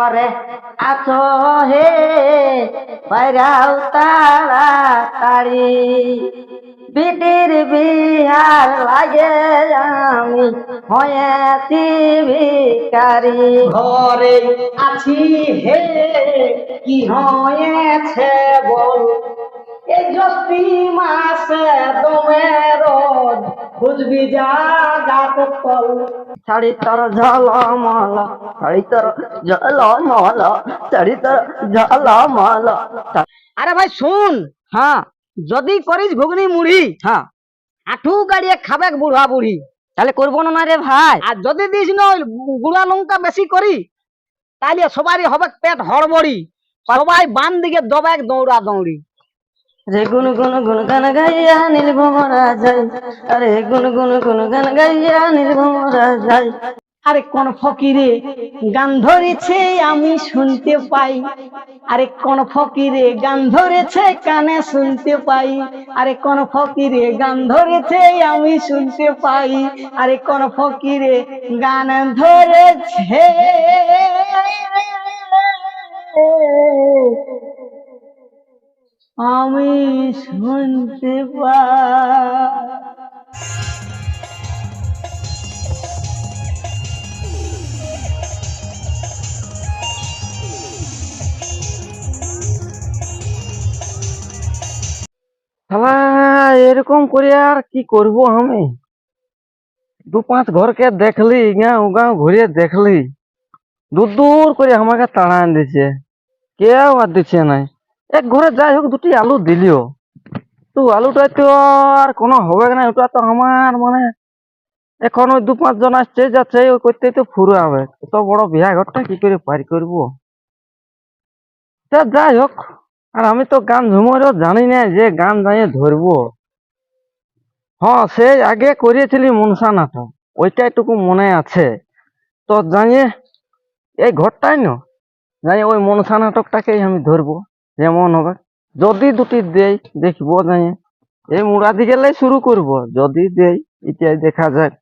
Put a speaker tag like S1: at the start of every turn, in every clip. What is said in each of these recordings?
S1: ঘরে আছো হে বাইরাও তাড়াতাড়ি বিটির বিহার লাগে আমি, হয়েছি ভিকারি
S2: ঘরে আছি হে, কি হয়েছে বল? এই জ্যোষ্ঠী মাসে রোদ খুঁজবি জাগাত তল
S1: শাড়ি তোর ঝলমল শাড়ি তোর ঝলমল শাড়ি তোর ঝলমল
S2: আরে ভাই শুন।
S1: হ্যাঁ।
S2: যদি করিস ঘুগনি মুড়ি
S1: হ্যাঁ।
S2: আঠু গাড়িয়ে খাবে বুড়া বুড়ি।
S1: তাহলে করব না রে ভাই।
S2: আর যদি দিস না গুড়া লঙ্কা বেশি করি তাহলে সবারই হবে পেট হড়বড়ি। সবাই বান দিকে দবে দৌড়া দৌড়ি।
S1: রে গুন গুন গুন গান গাইয়া নীল ভমরা যাই আরে গুন গুন গুন গান গাইয়া নীল ভমরা যাই
S2: আরে কোন ফকিরে, গান ধরেছে আমি শুনতে পাই। আরে কোন ফকিরে, গান ধরেছে কানে শুনতে পাই। আরে কোন ফকিরে, গান ধরেছে আমি শুনতে পাই। আরে কোন ফকিরে, গান ধরেছে। আমি শুনতে
S1: এরকম করে আর কি করব আমি? দু পাঁচ ঘরকে দেখলি, গাঁও গাঁও ঘুরে দেখলি। দূর দূর করে আমাকে তাড়ান দিছে কেউ আর দিচ্ছে নাই। এক ঘরে যাই হোক, দুটি আলু দিলিও। তো আলুটা তো আর কোনো হবে না, ওটা তো আমার মানে এখন ওই দু পাঁচ জন আসছে, যাচ্ছে ওই করতে তো ফুরে হবে। এত বড় বিয়া ঘরটা কি করে পার করব? তা যাই হোক, আর আমি তো গান ঝুমরও জানি না যে গান জানিয়ে ধরবো। হ্যাঁ সে আগে করিয়েছিলি মনসা নাটক ওইটাইটুকু মনে আছে। তো জানিয়ে, এই ঘরটাই না, জানিয়ে ওই মনসা নাটকটাকেই আমি ধরবো। যেমন হবে। যদি দুটি দেই দেখব জানিয়ে এই মুড়া দিকে শুরু করব। যদি দেই এটাই দেখা যায়।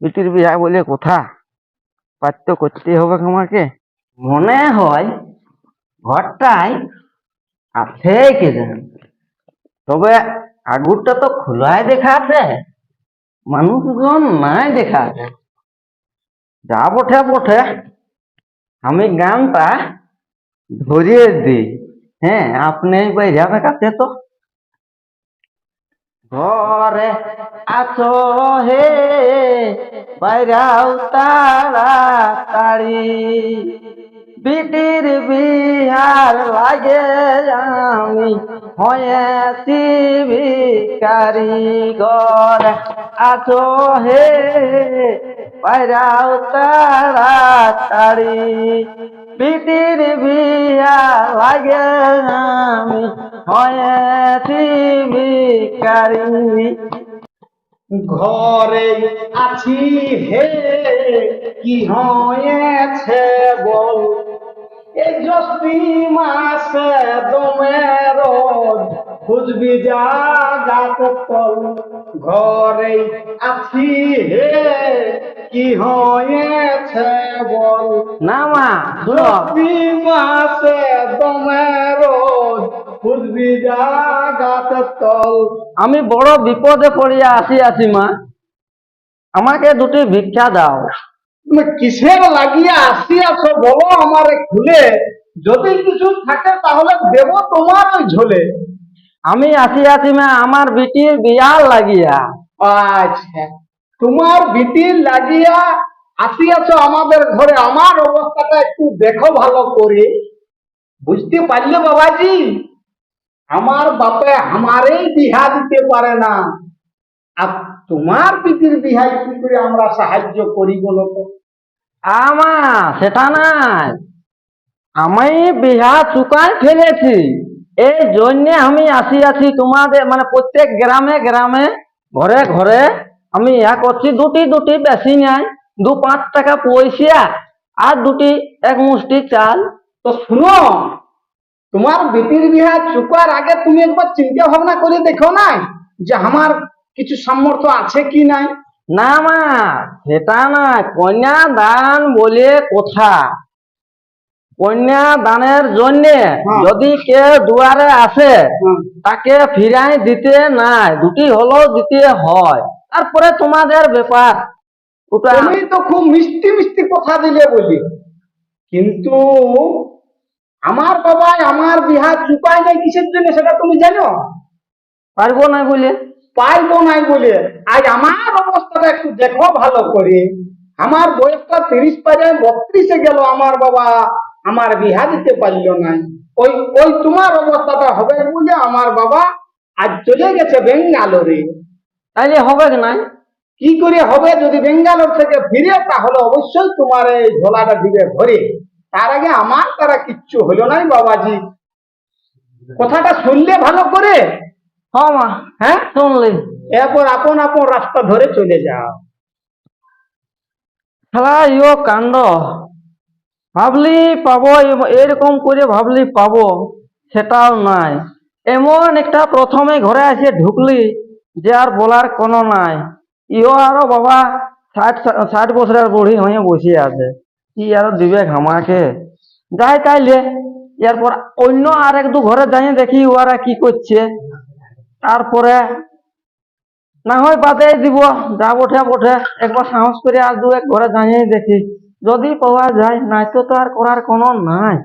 S1: বিটির বিয়া বলে কথা। পাত্য করতে হবে আমাকে। মনে হয় ঘরটাই আছে কে জানে। তবে আগুরটা তো খোলাই দেখাচ্ছে মানুষজন নাই দেখাচ্ছে যা বটে বটে আমি গানটা ধরিয়ে দিই। হ্যাঁ আপনি বাইরে দেখাচ্ছে তো? ঘরে আছো হে, বাইরাও তাড়াতাড়ি। বিটির বিহার লাগে আমি হয়েছি ভিকারি ঘর আছো হে, বাইরাও তাড়াতাড়ি। বিটির বিয়া লাগে আমি হয়েছি ভিকারি
S2: ঘরে আছি হে, কি হয়েছে বল? এই জস্তি মাসে রোদ খুঁজবি জাগাত তল ঘরে আছি হে। কি হয়েছে বল?
S1: না মা
S2: জ্যোষ্ঠী মাসে দমের খুঁজবি জাগাত তল
S1: আমি বড় বিপদে পড়িয়া আসিয়াছি মা। আমাকে দুটি ভিক্ষা দাও।
S2: তুমি কিসের লাগিয়ে আসিয়াছ বলো আমারে খুলে? যদি কিছু থাকে তাহলে দেব তোমার ওই ঝোলে।
S1: আমি আসি আসিয়াছি মা আমার বিটির বিয়ার লাগিয়া।
S2: আচ্ছা। তোমার বিটির লাগিয়া আসি আসিয়াছ আমাদের ঘরে আমার অবস্থাটা একটু দেখো ভালো করে। বুঝতে পারলে বাবাজি? আমার বাপে আমারেই বিহা দিতে পারে না। আর তোমার বিটির বিহায় কি করে আমরা সাহায্য করি বলো তো?
S1: আমা সেটা নাই। আমি বিহা চুকায় ফেলেছি। এই জন্য আমি আসি আসিয়াছি তোমাদের মানে প্রত্যেক গ্রামে গ্রামে ঘরে ঘরে আমি ইয়া করছি দুটি দুটি বেশি নাই দু পাঁচ টাকা পয়সা আর দুটি এক মুষ্টি চাল।
S2: তো শুনো তোমার বেটির বিহা চুকার আগে তুমি একবার চিন্তা ভাবনা করে দেখো না যে আমার কিছু সামর্থ্য আছে কি নাই?
S1: না মা সেটা না কন্যা দান বলে কথা। কন্যা দানের জন্য
S2: হ্যাঁ।
S1: যদি কে দুয়ারে আসে তাকে ফিরাই দিতে নাই। দুটি হলেও দিতে হয়। তারপরে তোমাদের ব্যাপার। ওটা
S2: তুমি তো খুব মিষ্টি মিষ্টি কথা দিলে বলি। কিন্তু আমার বাবা আমার বিহা চুকায় নাই কিসের জন্য সেটা তুমি জানো?
S1: পারব না বলে।
S2: পারব নাই বলে। আজ আমার অবস্থাটা একটু দেখো ভালো করে। আমার বয়সটা তিরিশ পারে বত্রিশে গেল আমার বাবা। আমার বিহা দিতে পারল না ওই ওই তোমার অবস্থাটা হবে বলে আমার বাবা আজ চলে গেছে বেঙ্গালোরে।
S1: তাইলে হবে নাই?
S2: কি করে হবে যদি বেঙ্গালোর থেকে ফিরে তাহলে অবশ্যই তোমার এই ঝোলাটা দিবে ভরে। তার আগে আমার তারা কিচ্ছু হলো নাই বাবাজি। কথাটা শুনলে ভালো করে?
S1: হ্যাঁ
S2: হ্যাঁ?
S1: শুনলি।
S2: এরপর আপন আপন রাস্তা ধরে চলে যাও।
S1: ইও কাণ্ড। ভাবলি পাবো এরকম করে ভাবলি পাবো সেটাও নাই। এমন একটা প্রথমে ঘরে এসে ঢুকলি যে আর বলার কোনো নাই। ইও আরও বাবা ষাট ষাট বছরের বুড়ি হয়ে বসে আছে। কি আর দিবে আমাকে? যাই তাইলে এরপর অন্য আর এক দু ঘরে যাই দেখি ওরা কি করছে। তারপরে না হয় বাদে দিব যা বটে বটে একবার সাহস করে আর দু এক ঘরে জানিয়ে দেখি। যদি পাওয়া যায় নাই তো আর করার কোনো নাই।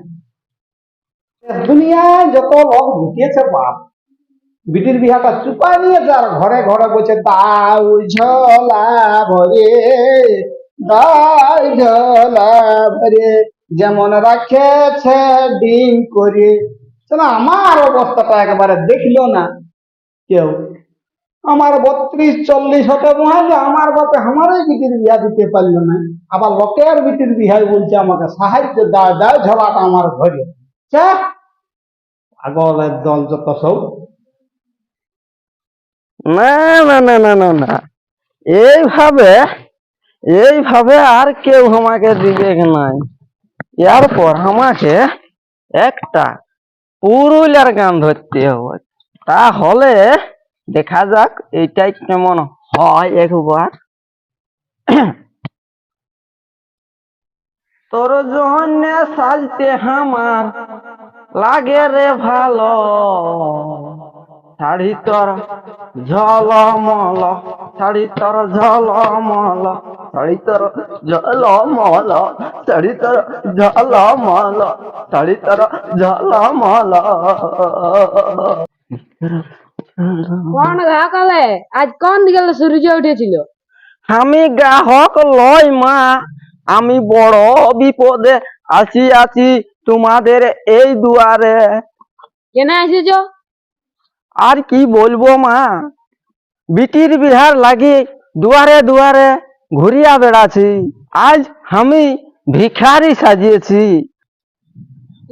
S2: দুনিয়ায় যত লোক ঢুকিয়েছে বাপ বিটির বিহাটা চুপা নিয়েছে আর ঘরে ঘরে বলছে দাও ঝোলা ভরে দাও ঝোলা ভরে যেমন রাখেছে ডিম করে আমার অবস্থাটা একবারে দেখল না কেউ আমার বত্রিশ, চল্লিশ হতে মহাজ আমার বাপে আমারই বিটির বিয়া দিতে পারল না। আবার লোকের বিটির বিহাই বলছে, আমাকে সাহায্য দাও দাও ঝোলাটা আমার ঘরে। চা পাগলের দল যত সব।
S1: না না না না না না। এইভাবে এইভাবে আর কেউ আমাকে দিবে নাই। এরপর আমাকে একটা পুরুলিয়ার গান ধরতে হবে। তাহলে দেখা যাক, এইটাই কেমন হয় একবার। তোর জন্য সাজতে আমার লাগে রে ভালো। শাড়ি তোর ঝলমল, শাড়ি তোর ঝলমল, শাড়ি তোর ঝলমল, শাড়ি তোর ঝলমল, শাড়ি তোর ঝলমল।
S3: কোন আজ কোন দিকে সূর্য উঠেছিল?
S1: আমি গ্রাহক লয় মা। আমি বড় বিপদে আছি আছি তোমাদের এই দুয়ারে।
S3: কেন এসেছ
S1: আর কি বলব মা? বিটির বিহার লাগি দুয়ারে দুয়ারে ঘুরিয়া বেড়াছি। আজ আমি ভিখারি সাজিয়েছি।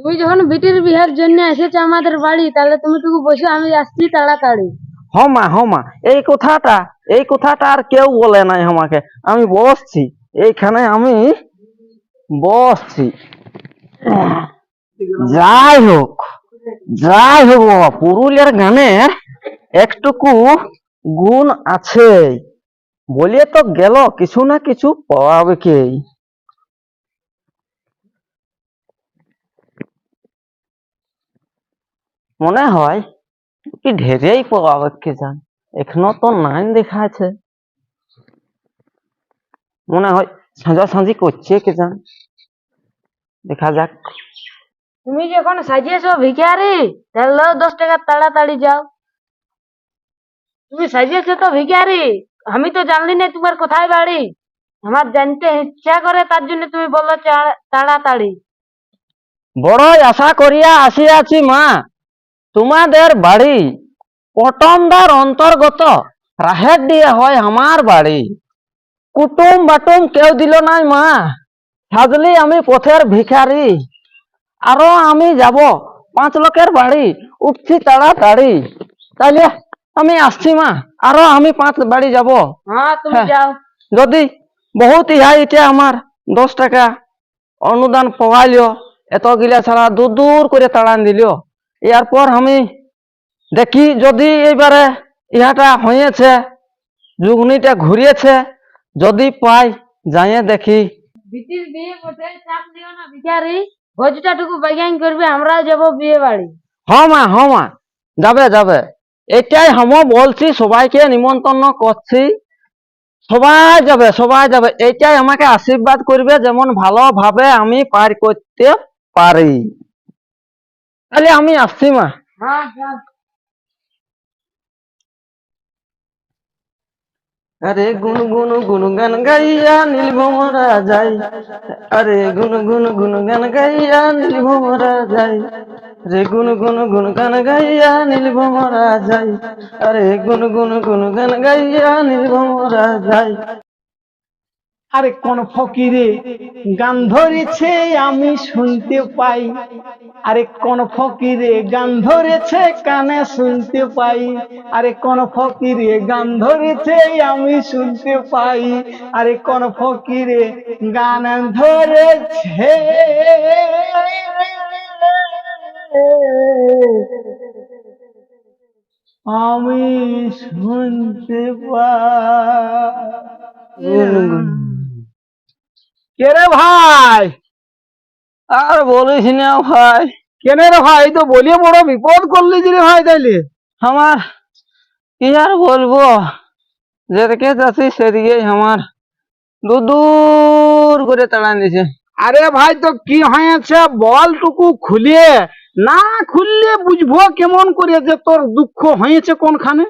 S3: তুমি যখন বিটির বিহার জন্য এসেছ আমাদের বাড়ি, তাহলে তুমি টুকু বসে, আমি আসছি তাড়াতাড়ি।
S1: হমা হমা এই কথাটা এই কথাটা আর কেউ বলে নাই আমাকে। আমি বসছি, এইখানে আমি বসছি। যাই হোক যাই হোক বাবা, পুরুলিয়ার গানে একটুকু গুণ আছে। বলে তো গেল, কিছু না কিছু পাওয়াবে কে? মনে হয় কি ঢেরেই কে জান? এখনও তো নাই দেখা আছে। মনে হয় সাজা সাজি করছে কে জান? দেখা যাক।
S3: তুমি যখন সাজিয়েছো ভিখারি তাহলে দশ টাকা তাড়াতাড়ি যাও। তুমি সাজিয়েছো তো ভিখারি আমি তো জানলি না তোমার কোথায় বাড়ি। আমার জানতে ইচ্ছা করে তার জন্য তুমি বলল চা- তাড়াতাড়ি।
S1: বড়ই আশা করিয়া আসিয়াছি মা। তোমাদের বাড়ি পটমদার অন্তর্গত রাহের দিয়ে হয় আমার বাড়ি। কুটুম বাটুম কেউ দিল নাই মা। সাজলি আমি পথের ভিখারি। আরও আমি যাব পাঁচ লোকের বাড়ি উঠছি তাড়াতাড়ি। তাইলে আমি আসছি মা। আরও আমি পাঁচ বাড়ি যাব।
S3: হ্যাঁ।
S1: যদি বহুত ইহা এটা আমার দশ টাকা অনুদান পাওয়াইলিও এত গিলা ছাড়া দূর দূর করে তাড়ান দিলিও। এরপর আমি দেখি যদি এইবারে ইহাটা হয়েছে যুগনিটা ঘুরিয়েছে যদি পাই যাইয়ে দেখি।
S3: বিটির বিয়ে বটে চাপ নিও না ভিখারি ভোজটা বাগান করবে আমরাও যাব বিয়ে বাড়ি।
S1: হ মা হ মা যাবে যাবে। এটাই হাম বলছি সবাইকে নিমন্ত্রণ করছি। সবাই যাবে সবাই যাবে। এটাই আমাকে আশীর্বাদ করবে যেমন ভালোভাবে আমি পার করতে পারি। তাহলে আমি আসছি মা।
S3: হ্যাঁ
S1: আরে গুন গুন গুন গান গাইয়া নীলভমরা যাই। আরে গুন গুন গুন গান গাইয়া নীলভমরা যাই। রে গুন গুন গুন গান গাইয়া নীলভমরা যাই। আরে গুন গুন গুন গান গাইয়া নীলভমরা যাই।
S2: আরে কোন ফকিরে গান ধরেছে আমি শুনতে পাই। আরে কোন ফকিরে গান ধরেছে কানে শুনতে পাই। আরে কোন ফকিরে গান ধরেছে আমি শুনতে পাই। আরে কোন ফকিরে গান ধরেছে। আমি শুনতে পাই। কে রে ভাই?
S1: আর বলিস না ভাই।
S2: কেনে রে ভাই? তো বলিয়ে বড় বিপদ করলি যে ভাই তাইলে।
S1: আমার কি আর বলব? যেদিকে যাচ্ছি সেদিকেই আমার দূর দূর করে তাড়ান দিছে
S2: আরে ভাই তো কি হয়েছে? বল টুকু খুলিয়ে না খুললে বুঝব কেমন করে যে তোর দুঃখ হয়েছে কোনখানে?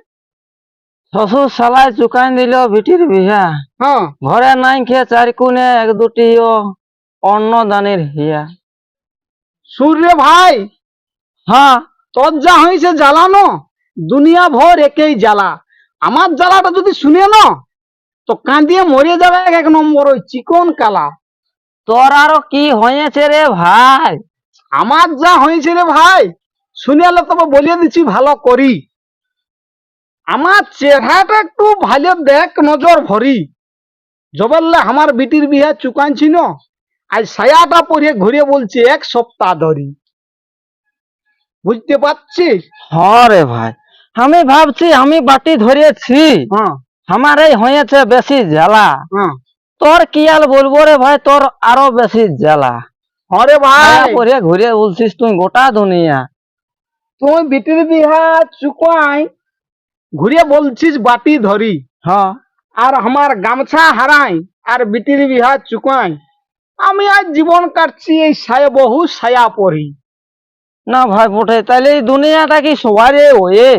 S1: শ্বশুর সালাই চুকাই দিল বিটির বিহা। ঘরে নাই খেয়ে চারি কোণে এক দুটিও অন্ন দানের হিয়া।
S2: সুর রে ভাই।
S1: হ্যাঁ
S2: তোর যা হয়েছে জ্বালানো দুনিয়া ভর একেই জ্বালা। আমার জ্বালাটা যদি শুনে না তো কাঁদিয়ে মরে যাবে এক নম্বর ওই চিকন কালা।
S1: তোর আরও কি হয়েছে রে ভাই?
S2: আমার যা হয়েছে রে ভাই শুনে তবে বলিয়ে দিচ্ছি ভালো করি আমার চেহারাটা একটু ভালো দেখ নজর ভরি। জবরলে আমার বিটির বিহা চুকানছি ন আজ সায়াটা পরে ঘুরে বলছে এক সপ্তাহ ধরি। বুঝতে পারছিস?
S1: হ্যাঁ রে ভাই আমি ভাবছি আমি বাটি ধরেছি।
S2: হ্যাঁ।
S1: আমার এই হয়েছে বেশি জ্বালা।
S2: হ্যাঁ।
S1: তোর কি আর বলব রে ভাই তোর আরও বেশি জ্বালা।
S2: হ্যাঁ রে ভাই।
S1: পরে ঘুরে বলছিস তুই গোটা দুনিয়া।
S2: তুই বিটির বিহা চুকাই ঘুরে বলছিস বাটি ধরি।
S1: হ্যাঁ।
S2: আর আমার গামছা হারাই আর বিটির বিহা চুকাই। আমি আজ জীবন কাটছি এই সায়া বহু সায়া পরি
S1: না ভাই বটে তাহলে এই দুনিয়াটা কি সবারই ওয়ে?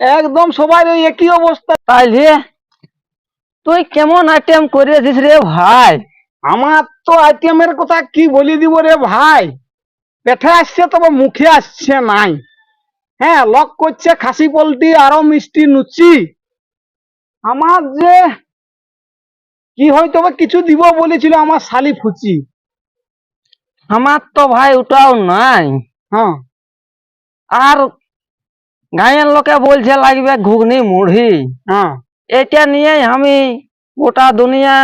S2: একদম সবাই ওই একই অবস্থা।
S1: তাইলে তুই কেমন আইটেম করেছিস রে ভাই?
S2: আমার তো আইটেমের কথা কি বলি দিব রে ভাই? পেটে আসছে তবে মুখে আসছে নাই। হ্যাঁ লক করছে খাসি পোলট্রি আরও মিষ্টি নুচি আমার যে কি হয় তবে কিছু দিব বলেছিল আমার শালি ফুচি।
S1: আমার তো ভাই ওটাও নাই।
S2: হ্যাঁ।
S1: আর গাঁয়ের লোকে বলছে লাগবে ঘুগনি মুড়ি।
S2: হ্যাঁ।
S1: এটা নিয়েই আমি গোটা দুনিয়া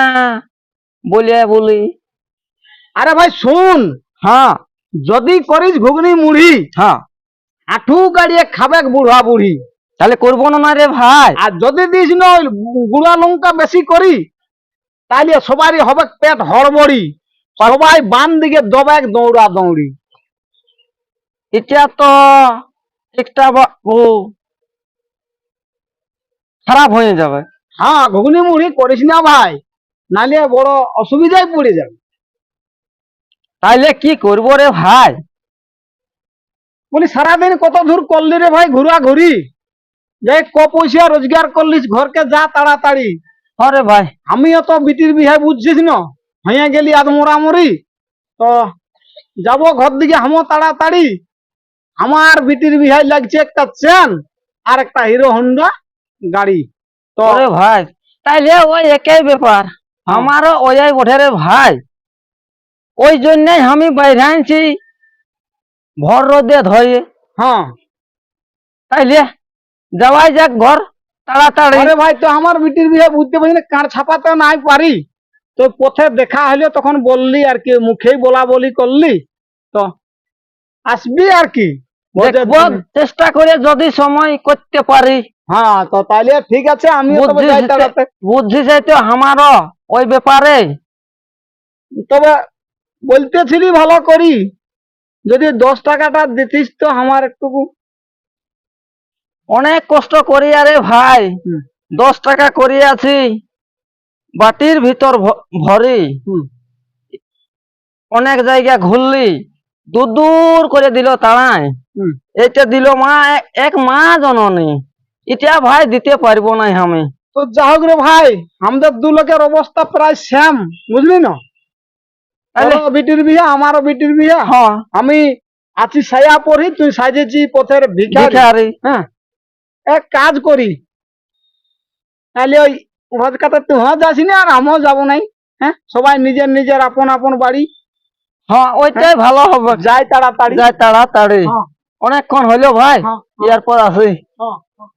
S1: বলিয়া বলি।
S2: আরে ভাই শুন।
S1: হ্যাঁ।
S2: যদি করিস ঘুগনি মুড়ি
S1: হ্যাঁ।
S2: আঠু গাড়িয়ে খাবে বুড়া বুড়ি।
S1: তাহলে করব না রে ভাই?
S2: আর যদি দিস না ওই গুড়া লঙ্কা বেশি করি তাহলে সবারই হবে পেট হড়বড়ি। সবাই বান দিকে দবেক দৌড়া দৌড়ি।
S1: এটা তো একটা ও। খারাপ হয়ে যাবে।
S2: হ্যাঁ ঘুগনি মুড়ি করিস না ভাই নালে বড় অসুবিধায় পড়ে যাবে।
S1: তাইলে কি করব রে ভাই?
S2: বলি সারাদিন কত দূর করলি রে ভাই ঘুরা ঘুরি? যে ক পয়সা রোজগার করলিস ঘরকে যা তাড়াতাড়ি।
S1: আরে ভাই
S2: আমিও তো বিটির বিহায় বুঝছিস না? হইয়া গেলি আদ মোড়ামুড়ি। তো যাব ঘর দিকে হামো তাড়াতাড়ি। আমার বিটির বিহায় লাগছে একটা চেন আর একটা হিরো হন্ডা গাড়ি। তো
S1: আরে ভাই তাইলে ওই একই ব্যাপার। আমারও ওই বটে রে ভাই। ওই জন্যই আমি বাইরে আনছি। ভর রোদে ধরে
S2: হ্যাঁ।
S1: তাইলে যাওয়াই যাক ঘর তাড়াতাড়ি।
S2: আরে ভাই তো আমার বিটির বিয়ে বুঝতে পারছি না কার ছাপাতে নাই পারি। তো পথে দেখা হলো তখন বললি আর কি মুখেই বলা বলি করলি। তো আসবি আর কি।
S1: চেষ্টা করে যদি সময় করতে পারি।
S2: হ্যাঁ তো তাইলে ঠিক আছে আমি
S1: বুদ্ধি
S2: যাই
S1: বুদ্ধি চাইতে আমারও ওই ব্যাপারে।
S2: তবে বলতেছিলি ভালো করি। যদি দশ টাকাটা দিতিস তো আমার একটু
S1: অনেক কষ্ট করি আরে ভাই। দশ টাকা করি আছি বাটির ভিতর ভরি। অনেক জায়গা ঘুরলি দূর দূর করে দিল তাড়ায়। এইটা দিল মা এক- মা জননী। এটা ভাই দিতে পারব না আমি।
S2: তো যা হোক রে ভাই আমাদের দু লোকের অবস্থা প্রায় শ্যাম বুঝলি না? বিটির বিয়ে আমারও বিটির বিয়ে।
S1: হ্যাঁ।
S2: আমি আছি সায়া পড়ি তুই সাজেছি পথের
S1: ভিখারি।
S2: হ্যাঁ। এক কাজ করি। তাহলে ওই ভোজ কাটা তুই যাসি না আর আমিও যাব নাই। হ্যাঁ? সবাই নিজের নিজের আপন আপন বাড়ি।
S1: হ্যাঁ ওইটাই ভালো হবে।
S2: যাই তাড়াতাড়ি।
S1: যাই তাড়াতাড়ি।
S2: হ্যাঁ।
S1: অনেকক্ষণ হইল ভাই।
S2: হ্যাঁ,
S1: ইয়ার পর আসি।
S2: হ্যাঁ, হ্যাঁ।